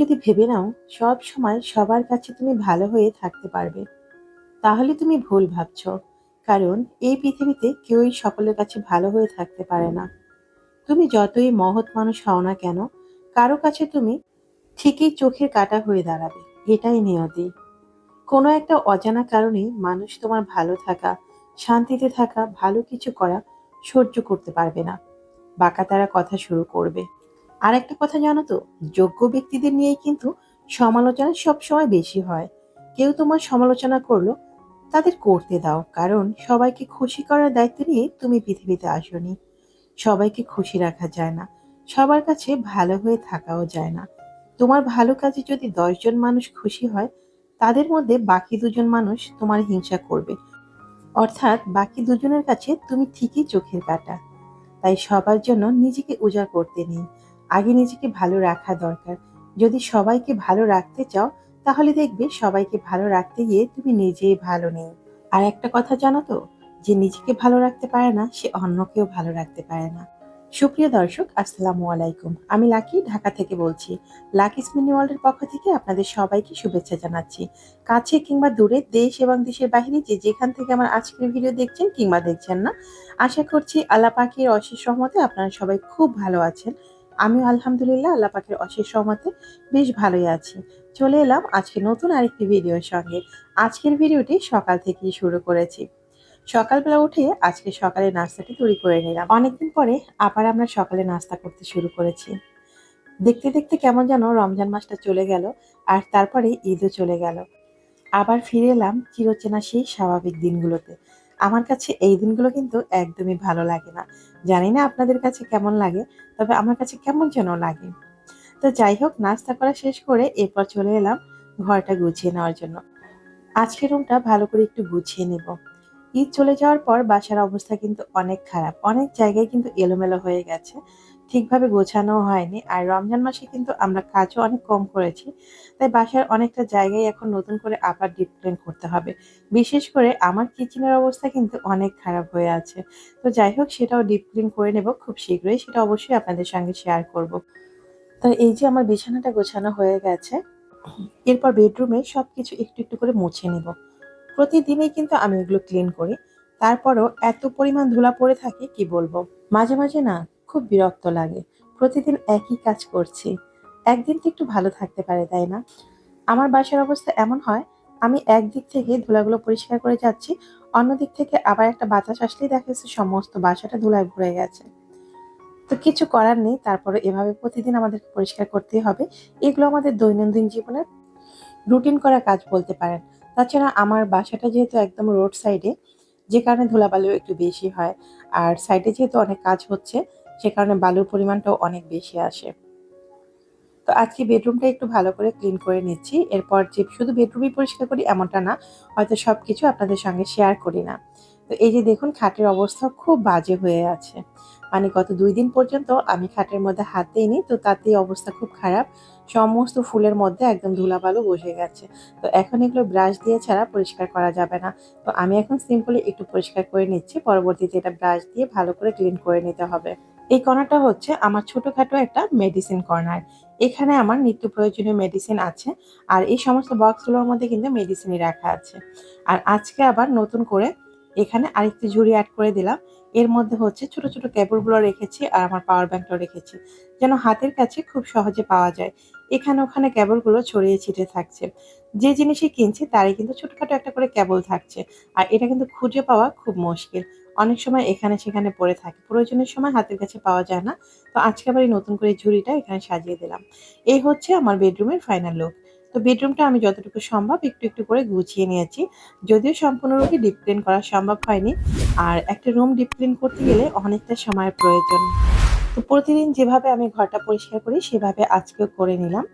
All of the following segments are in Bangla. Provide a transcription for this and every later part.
যদি ভেবে নাও, সব সময় সবার কাছে তুমি ভালো হয়ে থাকতে পারবে। তাহলে তুমি ভুল ভাবছ, কারণ এই পৃথিবীতে কেউই সকলের কাছে ভালো হয়ে থাকতে পারে না। তুমি যতই মহৎ মানুষ হও না কেন, কারও কাছে তুমি ঠিকই চোখের কাটা হয়ে দাঁড়াবে, এটাই নিয়তি। কোনো একটা অজানা কারণে মানুষ তোমার ভালো থাকা, শান্তিতে থাকা, ভালো কিছু করা সহ্য করতে পারবে না। বাঁকা তারা কথা শুরু করবে। আর একটা কথা জানো তো, যোগ্য ব্যক্তিদের নিয়েই কিন্তু সমালোচনা সবসময় বেশি হয়। কেউ তোমার সমালোচনা করল, তাদের করতে দাও, কারণ সবাইকে খুশি করার দায়িত্ব নিয়ে তুমি পৃথিবীতে আসনি। সবাইকে খুশি রাখা যায় না, সবার কাছে ভালো হয়ে থাকাও যায় না। তোমার ভালো কাজে যদি দশজন মানুষ খুশি হয়, তাদের মধ্যে বাকি দুজন মানুষ তোমার হিংসা করবে। অর্থাৎ বাকি দুজনের কাছে তুমি ঠিকই চোখের কাটা। তাই সবার জন্য নিজেকে উজাড় করতে নেই। আগে নিজেকে ভালো রাখা দরকার। যদি সবাইকে ভালো রাখতে চাও, তাহলে দেখবে সবাইকে ভালো রাখতে গিয়ে তুমি নিজেই ভালো নেই। আর একটা কথা জানো তো, যে নিজেকে ভালো রাখতে পারে না, সে অন্যকেও ভালো রাখতে পারে না। সুপ্রিয় দর্শক, আসসালামু আলাইকুম। আমি লাকি, ঢাকা থেকে বলছি। লাকি স্মিনি ওয়ার্ল্ডের পক্ষ থেকে আপনাদের সবাইকে শুভেচ্ছা জানাচ্ছি। কাছে কিংবা দূরে দেশ এবং দেশের বাইরে যে যেখান থেকে আমার আজকের ভিডিও দেখছেন কিংবা দেখছেন না, আশা করছি আল্লাহ পাখির অশেষ রহমতে আপনারা সবাই খুব ভালো আছেন। আমিও আলহামদুলিল্লাহ আল্লাহ পাখির অশেষ রহমতে বেশ ভালোই আছি। চলে এলাম আজকে নতুন আরেকটি ভিডিওর সঙ্গে। আজকের ভিডিওটি সকাল থেকেই শুরু করেছি। সকালবেলা উঠে আজকে সকালে নাস্তাটি তৈরি করে নিলাম। অনেকদিন পরে আবার আমরা সকালে নাস্তা করতে শুরু করেছি। দেখতে দেখতে কেমন যেন রমজান মাসটা চলে গেল আর তারপরে ঈদও চলে গেল। আবার ফিরে এলাম চিরচেনা সেই স্বাভাবিক দিনগুলোতে। আমার কাছে এই দিনগুলো কিন্তু একদমই ভালো লাগে না। জানি না আপনাদের কাছে কেমন লাগে, তবে আমার কাছে কেমন যেন লাগে। তো যাই হোক, নাস্তা করা শেষ করে এরপর চলে এলাম ঘরটা গুছিয়ে নেওয়ার জন্য। আজকের রুমটা ভালো করে একটু গুছিয়ে নেব। ঈদ চলে যাওয়ার পর বাসার অবস্থা কিন্তু অনেক খারাপ। অনেক জায়গায় কিন্তু এলোমেলো হয়ে গেছে। ঠিকভাবে গোছানো হয়নি। আর রমজান মাসে কিন্তু আমরা কাজও অনেক কম করেছি। তাই বাসার অনেকটা জায়গায় এখন নতুন করে আবার ডিপ ক্লিন করতে হবে। বিশেষ করে আমার কিচেনের অবস্থা কিন্তু অনেক খারাপ হয়ে আছে। তো যাই হোক, সেটাও ডিপ ক্লিন করে নেব খুব শীঘ্রই। সেটা অবশ্যই আপনাদের সঙ্গে শেয়ার করব। তো এই যে আমার বিছানাটা গোছানো হয়ে গেছে, এরপর বেডরুমে সব কিছু একটু একটু করে মুছে নেব। প্রতিদিনই কিন্তু আমি এগুলো ক্লিন করি। তারপরও এত পরিমাণ ধুলা পড়ে থাকে, কি বলব? মাঝে মাঝে না খুব বিরক্ত লাগে। প্রতিদিন একই কাজ করছি। একদিন তো একটু ভালো থাকতে পারে, তাই না? আমার বাসার অবস্থা এমন হয়, আমি একদিক থেকে ধুলাগুলো পরিষ্কার করে যাচ্ছি অন্য দিক থেকে আবার একটা বাতাস আসলেই দেখা যাচ্ছে সমস্ত বাসাটা ধুলায় ভরে গেছে। তো কিছু করার নেই তারপরে এভাবে প্রতিদিন আমাদেরকে পরিষ্কার করতেই হবে। এগুলো আমাদের দৈনন্দিন জীবনের রুটিন করা কাজ বলতে পারেন। তাছাড়া আমার বাসাটা যেহেতু একদম রোড সাইডে, যে কারণে ধুলাবালিও একটু বেশি হয়। আর সাইডে যেহেতু অনেক কাজ হচ্ছে সে কারণে বালুর পরিমাণটাও অনেক বেশি আসে। তো আজকে বেডরুমটা একটু ভালো করে ক্লিন করে নিচ্ছি। এরপর যে শুধু বেডরুমই পরিষ্কার করি এমনটা না, হয়তো সব কিছু আপনাদের সঙ্গে শেয়ার করি না। তো এই যে দেখুন, খাটের অবস্থা খুব বাজে হয়ে আছে। মানে গত দুই দিন পর্যন্ত আমি খাটের মধ্যে হাত দিইনি, তো তাতেই অবস্থা খুব খারাপ। সমস্ত ফুলের মধ্যে একদম ধুলাবালু বসে গেছে। তো এখন এগুলো ব্রাশ দিয়ে ছাড়া পরিষ্কার করা যাবে না। তো আমি এখন সিম্পলি একটু পরিষ্কার করে নিচ্ছি। পরবর্তীতে এটা ব্রাশ দিয়ে ভালো করে ক্লিন করে নিতে হবে। এই কর্নারটা হচ্ছে আমার ছোটোখাটো একটা মেডিসিন কর্নার। এখানে আমার নিত্য প্রয়োজনীয় মেডিসিন আছে আর এই সমস্ত বক্সগুলোর মধ্যে কিন্তু মেডিসিনই রাখা আছে। আর আজকে আবার নতুন করে এখানে আরেকটি ঝুড়ি অ্যাড করে দিলাম। এর মধ্যে হচ্ছে ছোট ছোট কেবলগুলো রেখেছি আর আমার পাওয়ার ব্যাংকটাও রেখেছি, যেন হাতের কাছে খুব সহজে পাওয়া যায়। এখানে ওখানে কেবলগুলো ছড়িয়ে ছিটে থাকছে। যে জিনিসই কিনছি তারই কিন্তু ছোটখাটো একটা করে কেবল থাকছে। আর এটা কিন্তু খুঁজে পাওয়া খুব মুশকিল। অনেক সময় এখানে সেখানে পড়ে থাকে। প্রয়োজনের সময় হাতের কাছে পাওয়া যায় না। তো আজকে আবার এই নতুন করে ঝুড়িটা এখানে সাজিয়ে দিলাম। এই হচ্ছে আমার বেডরুমের ফাইনাল লুক তো বেডরুমটা আমি যতটুকু সম্ভব একটু একটু করে গুছিয়ে নিয়েছি। যদিও সম্পূর্ণরূপে ডিপ ক্লিন করা সম্ভব হয়নি। আর একটা রুম ডিপ ক্লিন করতে গেলে অনেকটা সময়ের প্রয়োজন। তো প্রতিদিন যেভাবে আমি ঘরটা পরিষ্কার করি, সেভাবে আজকেও করে নিলাম।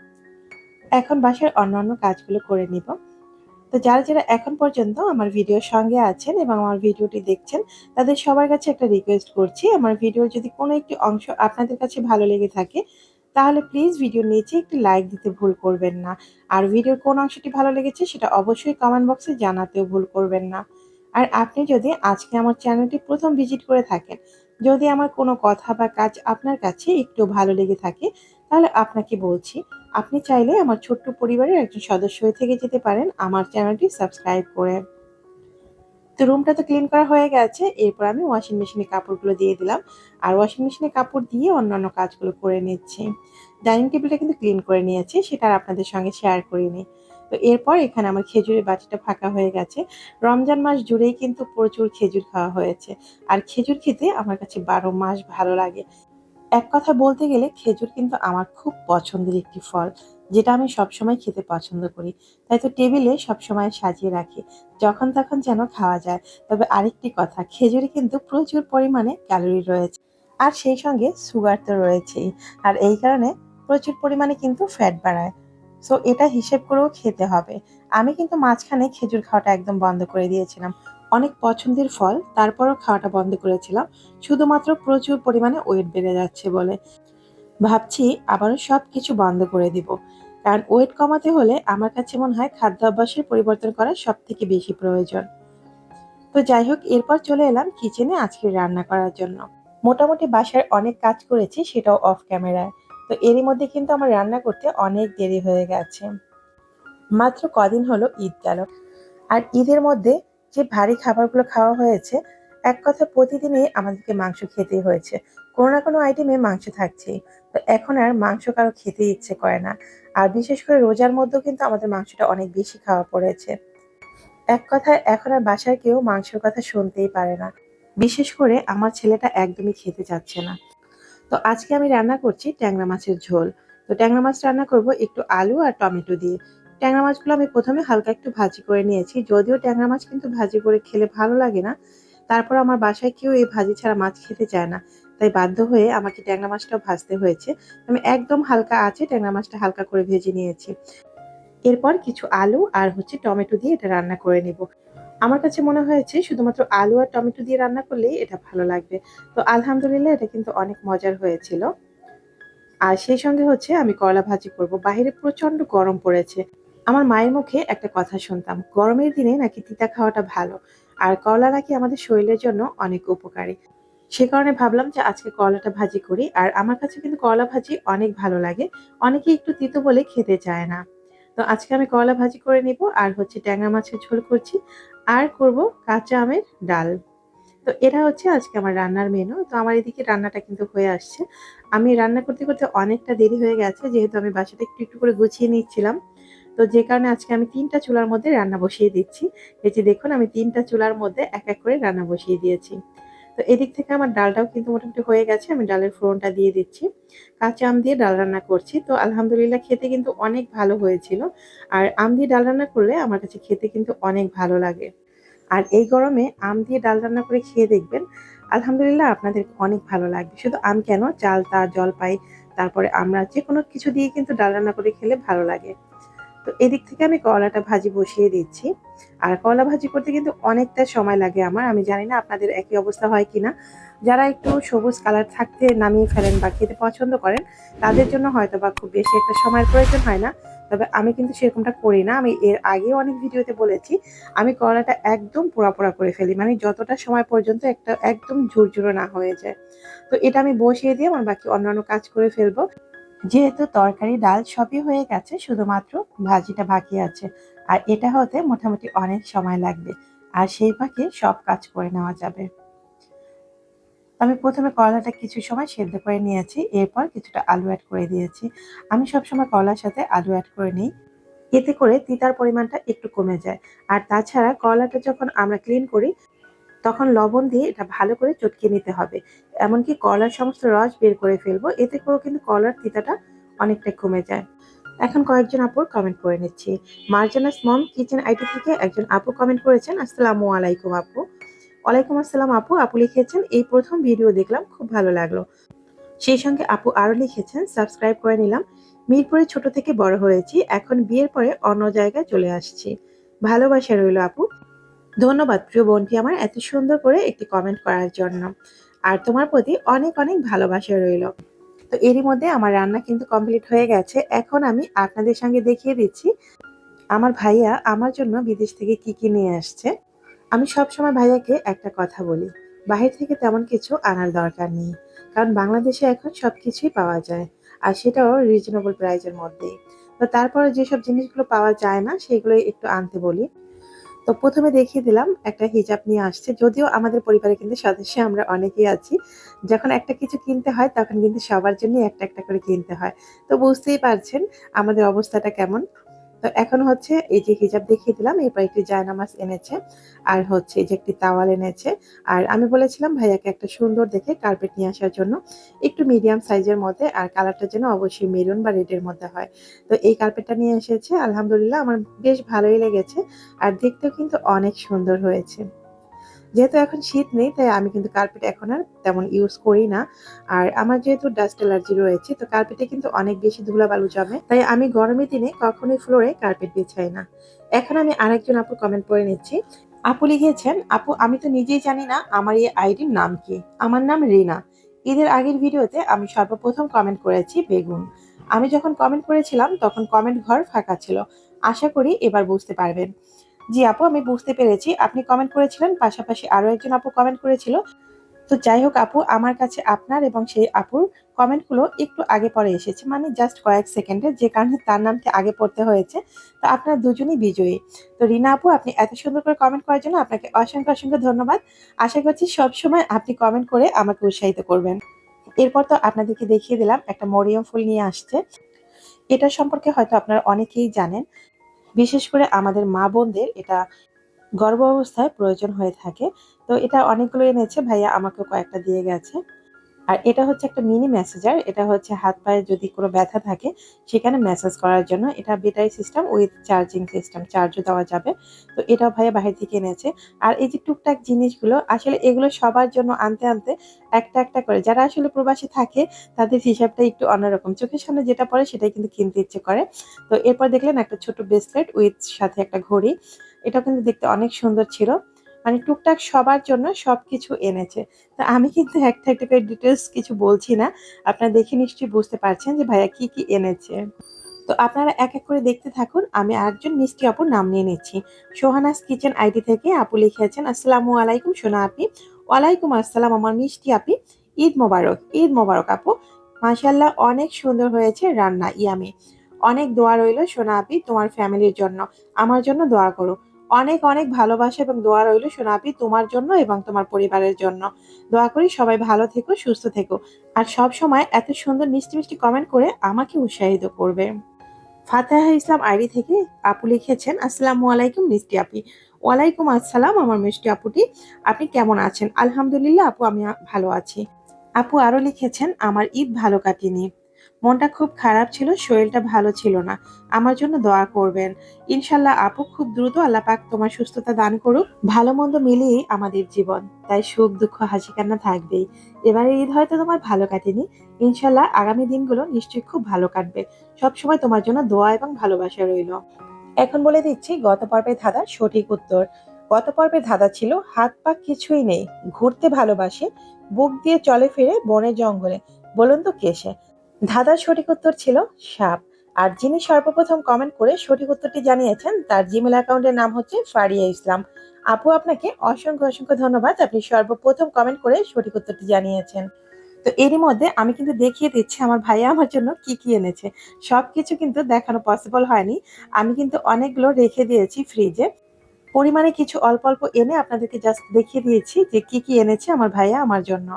এখন বাসার অন্যান্য কাজগুলো করে নিব। তো যারা যারা এখন পর্যন্ত আমার ভিডিওর সঙ্গে আছেন এবং আমার ভিডিওটি দেখছেন, তাদের সবার কাছে একটা রিকোয়েস্ট করছি। আমার ভিডিওর যদি কোনো একটি অংশ আপনাদের কাছে ভালো লেগে থাকে, তাহলে প্লিজ ভিডিওর নিচে একটি লাইক দিতে ভুল করবেন না। আর ভিডিওর কোন অংশটি ভালো লেগেছে সেটা অবশ্যই কমেন্ট বক্সে জানাতেও ভুল করবেন না। আর আপনি যদি আজকে আমার চ্যানেলটি প্রথম ভিজিট করে থাকেন, যদি আমার কোনো কথা বা কাজ আপনার কাছে একটু ভালো লেগে থাকে, তাহলে আপনাকে বলছি আপনি চাইলে আমার ছোট্ট পরিবারের একজন সদস্য হয়ে থেকে যেতে পারেন। আমার চ্যানেলটি সাবস্ক্রাইব করে। তো রুমটা তো ক্লিন করা হয়ে গেছে। এরপর আমি ওয়াশিং মেশিনে কাপড়গুলো দিয়ে দিলাম আর ওয়াশিং মেশিনে কাপড় দিয়ে অন্যান্য কাজগুলো করে নিচ্ছি। ডাইনিং টেবিলটা কিন্তু ক্লিন করে নিয়েছি, সেটা আর আপনাদের সঙ্গে শেয়ার করিনি। তো এরপর এখানে আমার খেজুরের বাটিটা ফাঁকা হয়ে গেছে। রমজান মাস জুড়েই কিন্তু প্রচুর খেজুর খাওয়া হয়েছে। আর খেজুর খেতে আমার কাছে বারো মাস ভালো লাগে। এক কথা বলতে গেলে খেজুর কিন্তু আমার খুব পছন্দের একটি ফল, যেটা আমি সবসময় খেতে পছন্দ করি। তাই তো টেবিলে সবসময় সাজিয়ে রাখি, যখন তখন যেন খাওয়া যায়। তবে আরেকটি কথা, খেজুরে কিন্তু প্রচুর পরিমাণে ক্যালোরি রয়েছে, আর সেই সঙ্গে সুগার তো রয়েছেই, আর এই কারণে প্রচুর পরিমাণে কিন্তু ফ্যাট বাড়ায়। সো এটা হিসেব করেও খেতে হবে। আমি কিন্তু মাঝখানে খেজুর খাওয়াটা একদম বন্ধ করে দিয়েছিলাম। অনেক পছন্দের ফল, তারপরও খাওয়াটা বন্ধ করেছিলাম। শুধুমাত্র প্রচুর পরিমাণে ওয়েট বেড়ে যাচ্ছে বলে। ভাবছি আবারও সব কিছু বন্ধ করে দিব। কারণ ওয়েট কমাতে হলে আমার কাছে মনে হয় খাদ্য অভ্যাসের পরিবর্তন করা সব থেকে বেশি প্রয়োজন। তো যাই হোক, এরপর চলে এলাম কিচেনে আজকে রান্না করার জন্য। মোটামুটি বাসার অনেক কাজ করেছি, সেটাও অফ ক্যামেরায় তো এরই মধ্যে কিন্তু আমার রান্না করতে অনেক দেরি হয়ে গেছে। মাত্র কদিন হলো ঈদ গেল। আর ঈদের মধ্যে যে ভারী খাবারগুলো খাওয়া হয়েছে, এক কথা প্রতিদিনই আমাদেরকে মাংস খেতেই হয়েছে। কোনো না কোনো আইটেমে মাংস থাকছেই। তো এখন আর মাংস কারও খেতে ইচ্ছে করে না। আর বিশেষ করে রোজার মধ্যেও কিন্তু আমাদের মাংসটা অনেক বেশি খাওয়া পড়েছে। এক কথায়, এখন আর বাসায় কেউ মাংসের কথা শুনতেই পারে না। বিশেষ করে আমার ছেলেটা একদমই খেতে চাচ্ছে না। তো আজকে আমি রান্না করছি ট্যাংরা মাছের ঝোল। তো ট্যাংরা মাছ রান্না করব একটু আলু আর টমেটো দিয়ে। ট্যাংরা মাছগুলো আমি প্রথমে হালকা একটু ভাজি করে নিয়েছি। যদিও ট্যাংরা মাছ কিন্তু ভাজি করে খেলে ভালো লাগে না, তারপর আমার বাসায় কেউ এই ভাজি ছাড়া মাছ খেতে চায় না। তাই বাধ্য হয়ে আমাকে ট্যাংরা মাছটাও ভাজতে হয়েছে। আমি একদম হালকা আছে ট্যাংরা মাছটা হালকা করে ভেজে নিয়েছি। এরপর কিছু আলু আর হচ্ছে টমেটো দিয়ে এটা রান্না করে নেব। আমার কাছে মনে হয়েছে শুধুমাত্র আলু আর টমেটো দিয়ে রান্না করলেই এটা ভালো লাগবে। তো আলহামদুলিল্লাহ এটা কিন্তু অনেক মজার হয়েছিল। আর সেই সঙ্গে হচ্ছে আমি করলা ভাজি করব। বাইরে প্রচণ্ড গরম পড়েছে। আমার মায়ের মুখে একটা কথা শুনতাম, গরমের দিনে নাকি তিতা খাওয়াটা ভালো, আর করলা নাকি আমাদের শরীরের জন্য অনেক উপকারী। সে কারণে ভাবলাম যে আজকে করলাটা ভাজি করি, আর আমার কাছে কিন্তু করলা ভাজি অনেক ভালো লাগে, অনেকে একটু তিতো বলে খেতে চায় না। তো আজকে আমি করলা ভাজি করে নিব, আর হচ্ছে ট্যাংরা মাছের ঝোল করছি, আর করব কাঁচা আমের ডাল। তো এটা হচ্ছে আজকে আমার রান্নার মেনু তো আমার এদিকে রান্নাটা কিন্তু হয়ে আসছে। আমি রান্না করতে করতে অনেকটা দেরি হয়ে গেছে, যেহেতু আমি বাসাটা একটু একটু করে গুছিয়ে নিচ্ছিলাম। তো যে কারণে আজকে আমি তিনটা চুলার মধ্যে রান্না বসিয়ে দিচ্ছি। এই যে দেখুন, আমি তিনটা চুলার মধ্যে এক এক করে রান্না বসিয়ে দিয়েছি। তো এদিক থেকে আমার ডালটাও কিন্তু মোটামুটি হয়ে গেছে, আমি ডালের ফোড়নটা দিয়ে দিচ্ছি। কাঁচা আম দিয়ে ডাল রান্না করছি। তো আলহামদুলিল্লাহ খেতে কিন্তু অনেক ভালো হয়েছিল। আর আম দিয়ে ডাল রান্না করলে আমার কাছে খেতে কিন্তু অনেক ভালো লাগে। আর এই গরমে আম দিয়ে ডাল রান্না করে খেয়ে দেখবেন, আলহামদুলিল্লাহ আপনাদের অনেক ভালো লাগবে। শুধু আম কেন? চালতা, জলপাই, তারপরে আমরা যে কোনো কিছু দিয়ে কিন্তু ডাল রান্না করে খেলে ভালো লাগে। তো এদিক থেকে আমি কলাটা ভাজি বসিয়ে দিচ্ছি। আর কলা ভাজি করতে কিন্তু অনেকটা সময় লাগে আমার, আমি জানি না আপনাদের একই অবস্থা হয় কিনা। যারা একটু সবুজ কালার থাকতে নামিয়ে ফেলেন বা খেতে পছন্দ করেন, তাদের জন্য হয়তো বা খুব বেশি একটা সময়ের প্রয়োজন হয় না। তবে আমি কিন্তু সেরকমটা করি না, আমি এর আগে অনেক ভিডিওতে বলেছি, আমি কলাটা একদম পোড়া পোড়া করে ফেলি মানে যতটা সময় পর্যন্ত একটা একদম ঝুরঝুরো না হয়ে যায়। তো এটা আমি বসিয়ে দিয়ে আমার বাকি অন্যান্য কাজ করে ফেলব। যেহেতু তরকারি, ডাল সবই হয়ে গেছে, শুধুমাত্র ভাজিটা বাকি আছে। আর এটা হতে মোটামুটি অনেক সময় লাগবে। আর সেই ফাঁকে সব কাজ করে নেওয়া যাবে। আমি প্রথমে করলাটা কিছু সময় সেদ্ধ করে নিয়েছি, এরপর কিছুটা আলু অ্যাড করে দিয়েছি। আমি সবসময় করলার সাথে আলু অ্যাড করে নিই। এতে করে তিতার পরিমাণটা একটু কমে যায়। আর তাছাড়া করলাটা যখন আমরা ক্লিন করি তখন লবণ দিয়ে এটা ভালো করে চটকে নিতে হবে। এমনকি কলার সমস্ত রস বের করে ফেলব, এতে করেও কিন্তু কলার তিতাটা অনেকটাই কমে যায়। এখন কয়েকজন আপুর কমেন্ট করে নিচ্ছি। মার্জানাস মম কিচেন আইটি থেকে একজন আপু কমেন্ট করেছেন, আসসালামু আলাইকুম আপু। ওয়ালাইকুম আসসালাম আপু আপু লিখেছেন, এই প্রথম ভিডিও দেখলাম, খুব ভালো লাগল। সেই সঙ্গে আপু আরও লিখেছেন, সাবস্ক্রাইব করে নিলাম, মিরপুরে ছোট থেকে বড় হয়েছি, এখন বিয়ের পরে অন্য জায়গায় চলে আসছি। ভালোবাসা রইল আপু। ধন্যবাদ প্রিয় বোনটি আমার এত সুন্দর করে একটি কমেন্ট করার জন্য। আর তোমার প্রতি অনেক অনেক ভালোবাসা রইল। তো এরই মধ্যে আমার রান্না কিন্তু কমপ্লিট হয়ে গেছে। এখন আমি আপনাদের সঙ্গে দেখিয়ে দিচ্ছি, আমার ভাইয়া আমার জন্য বিদেশ থেকে কি কি নিয়ে আসছে। আমি সবসময় ভাইয়াকে একটা কথা বলি, বাহির থেকে তেমন কিছু আনার দরকার নেই, কারণ বাংলাদেশে এখন সব কিছুই পাওয়া যায়, আর সেটাও রিজনেবল প্রাইজের মধ্যেই। তো তারপরে যেসব জিনিসগুলো পাওয়া যায় না, সেগুলোই একটু আনতে বলি। তো প্রথমে দেখিয়ে দিলাম, একটা হিজাব নিয়ে আসছে। যদিও আমাদের পরিবারে কিন্তু সদস্য আমরা অনেকেই আছি। যখন একটা কিছু কিনতে হয়, তখন কিন্তু সবার জন্যই একটা একটা করে কিনতে হয়। তো বুঝতেই পারছেন আমাদের অবস্থাটা কেমন। তো এখন হচ্ছে এই যে হিজাব দেখিয়ে দিলাম, এরপর একটি জায়নামাজ এনেছে, আর হচ্ছে এই যে একটি তাওয়াল এনেছে। আর আমি বলেছিলাম ভাইয়াকে একটা সুন্দর দেখে কার্পেট নিয়ে আসার জন্য, একটু মিডিয়াম সাইজের মধ্যে, আর কালারটা যেন অবশ্যই মেরুন বা রেডের মধ্যে হয়। তো এই কার্পেটটা নিয়ে এসেছে, আলহামদুলিল্লাহ আমার বেশ ভালোই লেগেছে, আর দেখতেও কিন্তু অনেক সুন্দর হয়েছে। যেহেতু এখন শীত নেই, তাই আমি কিন্তু কার্পেট এখন আর তেমন ইউজ করি না। আর আমার যেহেতু ডাস্ট অ্যালার্জি রয়েছে, তো কার্পেটে কিন্তু অনেক বেশি ধুলাবালু জমে। তাই আমি গরমের দিনে কখনোই ফ্লোরে কার্পেট বিছাই না। এখন আমি আরেকজন আপু কমেন্ট করে নিচ্ছি। আপু লিখেছেন, আপু, আমি তো নিজেই জানি না আমার এই আইডির নাম কি। আমার নাম রিনা। ঈদের আগের ভিডিওতে আমি সর্বপ্রথম কমেন্ট করেছি বেগুন। আমি যখন কমেন্ট করেছিলাম, তখন কমেন্ট ঘর ফাঁকা ছিল। আশা করি এবার বুঝতে পারবেন। জি আপু, আমি বুঝতে পেরেছি। আপনি কমেন্ট করেছিলেন, পাশাপাশি আরও একজন আপু কমেন্ট করেছিল। তো যাই হোক আপু, আমার কাছে আপনার এবং সেই আপুর কমেন্টগুলো একটু আগে পরে এসেছে মানে জাস্ট কয়েক সেকেন্ডে, যে কারণে তার নামটি আগে পড়তে হয়েছে। তো আপনার দুজনই বিজয়ী। তো রিনা আপু, আপনি এত সুন্দর করে কমেন্ট করার জন্য আপনাকে অসংখ্য অসংখ্য ধন্যবাদ। আশা করছি সবসময় আপনি কমেন্ট করে আমাকে উৎসাহিত করবেন। এরপর তো আপনাদেরকে দেখিয়ে দিলাম, একটা মরিয়ম ফুল নিয়ে আসছে। এটা সম্পর্কে হয়তো আপনারা অনেকেই জানেন। বিশেষ করে আমাদের মা বোনদের এটা গর্ভ অবস্থায় প্রয়োজন হয়ে থাকে। তো এটা অনেকগুলো এনেছে, ভাইয়া আমাকে কয়েকটা দিয়ে গেছে। আর এটা হচ্ছে একটা মিনি ম্যাসেজার এটা হচ্ছে হাত পায়ে যদি কোনো ব্যথা থাকে, সেখানে ম্যাসাজ করার জন্য এটা battery system with charging system চার্জও দেওয়া যাবে। তো এটাও ভাইয়া বাহির থেকে এনেছে। আর এই যে টুকটাক জিনিসগুলো, আসলে এগুলো সবার জন্য আনতে আনতে একটা একটা করে, যারা আসলে প্রবাসী থাকে, তাদের হিসাবটা একটু অন্যরকম। চোখের সামনে যেটা পড়ে সেটাই কিন্তু কিনতে ইচ্ছে করে। তো এরপর দেখলেন একটা ছোট ব্রেসলেট উইথ সাথে একটা ঘড়ি। এটাও কিন্তু দেখতে অনেক সুন্দর ছিল। মানে টুকটাক সবার জন্য সবকিছু এনেছে। তো আমি কিন্তু একটা একটা করে ডিটেলস কিছু বলছি না। আপনারা দেখে নিশ্চয়ই বুঝতে পারছেন যে ভাইয়া কি কি এনেছে। তো আপনারা এক এক করে দেখতে থাকুন। আমি আরেকজন মিষ্টি আপুর নাম নিয়ে নিচ্ছি। সোহানাস কিচেন আইডি থেকে আপু লিখেছেন আসসালামু আলাইকুম সোনা আপি ওয়ালাইকুম আসসালাম আমার মিষ্টি আপি ঈদ মোবারক ঈদ মোবারক আপু। মাশাল্লাহ অনেক সুন্দর হয়েছে রান্না ইয়ামি। অনেক দোয়া রইল সোনা আপি তোমার ফ্যামিলির জন্য। আমার জন্য দোয়া করো। অনেক অনেক ভালোবাসা এবং দোয়া রইল সোনাপি তোমার জন্য এবং তোমার পরিবারের জন্য। দোয়া করি সবাই ভালো থেকো, সুস্থ থেকো। আর সব সময় এত সুন্দর মিষ্টি মিষ্টি কমেন্ট করে আমাকে উৎসাহিত করবে। ফাতেহা ইসলাম আইডি থেকে আপু লিখেছেন, আসসালামু আলাইকুম মিষ্টি আপি। ওয়ালাইকুম আসসালাম আমার মিষ্টি আপুটি। আপনি কেমন আছেন? আলহামদুলিল্লাহ আপু, আমি ভালো আছি। আপু আরও লিখেছেন, আমার ঈদ ভালো কাটেনি। মনটা খুব খারাপ ছিল, শরীরটা ভালো ছিল না। আমার জন্য দোয়া করবেন। ইনশাল্লাহ আপু খুব দ্রুত আল্লাপাক তোমার সুস্থতা দান করুক। ভালো মন্দ মিলিয়েই আমাদের জীবন। তাই সুখ, দুঃখ, হাসি, কান্না থাকবেই। এবারে ঈদ হয়তো তোমার ভালো কাটেনি। ইনশাল্লাহ আগামী দিনগুলো নিশ্চয়ই খুব ভালো কাটবে। সবসময় তোমার জন্য দোয়া এবং ভালোবাসা রইল। এখন বলে দিচ্ছি, গত পর্বের ধাঁধা সঠিক উত্তর। গত পর্বের ধাঁধা ছিল, হাত পা কিছুই নেই। ঘুরতে ভালোবাসে, বুক দিয়ে চলে ফিরে বনে জঙ্গলে। বলুন তো কেসে ধাঁধার সঠিক উত্তর ছিল সাপ। আর যিনি সর্বপ্রথম কমেন্ট করে সঠিক উত্তরটি জানিয়েছেন, তার জিমেল অ্যাকাউন্টের নাম হচ্ছে ফারিয়া ইসলাম। আপু, আপনাকে অসংখ্য অসংখ্য ধন্যবাদ। আপনি সর্বপ্রথম কমেন্ট করে সঠিক উত্তরটি জানিয়েছেন। তো এরই মধ্যে আমি কিন্তু দেখিয়ে দিচ্ছি আমার ভাইয়া আমার জন্য কি কি এনেছে। সব কিছু কিন্তু দেখানো পসিবল হয়নি। আমি কিন্তু অনেকগুলো রেখে দিয়েছি ফ্রিজে পরিমাণে কিছু অল্প অল্প এনে আপনাদেরকে জাস্ট দেখিয়ে দিয়েছি যে কি কি এনেছে আমার ভাইয়া আমার জন্য।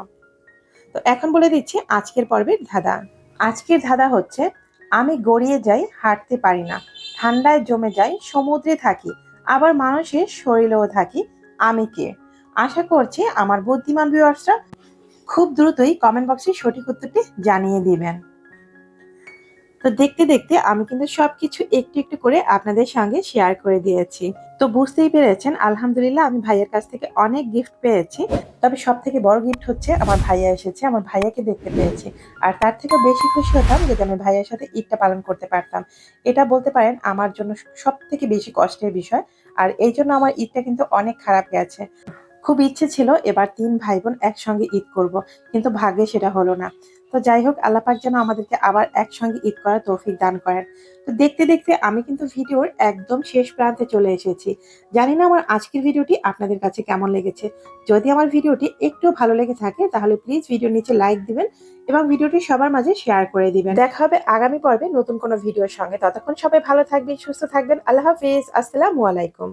তো এখন বলে দিচ্ছি আজকের পর্বের ধাঁধা। আজকের ধাঁধা হচ্ছে, আমি গড়িয়ে যাই, হাঁটতে পারি না। ঠান্ডায় জমে যাই, সমুদ্রে থাকি, আবার মানুষের শরীরেও থাকি, আমি কে? আশা করছি আমার বুদ্ধিমান ভিউয়ার্সরা খুব দ্রুতই কমেন্ট বক্সে সঠিক উত্তরটি জানিয়ে দিবেন। তো দেখতে দেখতে আমি কিন্তু সবকিছু একটু একটু করে আপনাদের সঙ্গে শেয়ার করে দিয়েছি। তো বুঝতেই পেরেছেন, আলহামদুলিল্লাহ আমি ভাইয়ের কাছ থেকে অনেক গিফট পেয়েছি। তবে সব থেকে বড় গিফট হচ্ছে আমার ভাইয়া এসেছে, আমার ভাইয়াকে দেখতে পেয়েছি। আর তার থেকে বেশি খুশি হতাম যদি আমি ভাইয়ের সাথে ঈদটা পালন করতে পারতাম। এটা বলতে পারেন আমার জন্য সব থেকে বেশি কষ্টের বিষয়। আর এই জন্য আমার ঈদটা কিন্তু অনেক খারাপ গেছে। খুব ইচ্ছে ছিল এবার তিন ভাই বোন একসঙ্গে ঈদ করব, কিন্তু ভাগ্যে সেটা হলো না। তো যাই হোক, আল্লাহ পাক যেন আমাদেরকে আবার একসঙ্গে ঈদ করার তৌফিক দান করেন। তো দেখতে দেখতে আমি কিন্তু ভিডিওর একদম শেষ প্রান্তে চলে এসেছি। জানি না আমার আজকের ভিডিওটি আপনাদের কাছে কেমন লেগেছে। যদি আমার ভিডিওটি একটু ভালো লেগে থাকে, তাহলে প্লিজ ভিডিওর নিচে লাইক দিবেন এবং ভিডিওটি সবার মাঝে শেয়ার করে দিবেন। দেখা হবে আগামী পর্বে নতুন কোনো ভিডিওর সঙ্গে। ততক্ষণ সবাই ভালো থাকবেন, সুস্থ থাকবেন। আল্লাহ হাফিজ। আসসালামু আলাইকুম।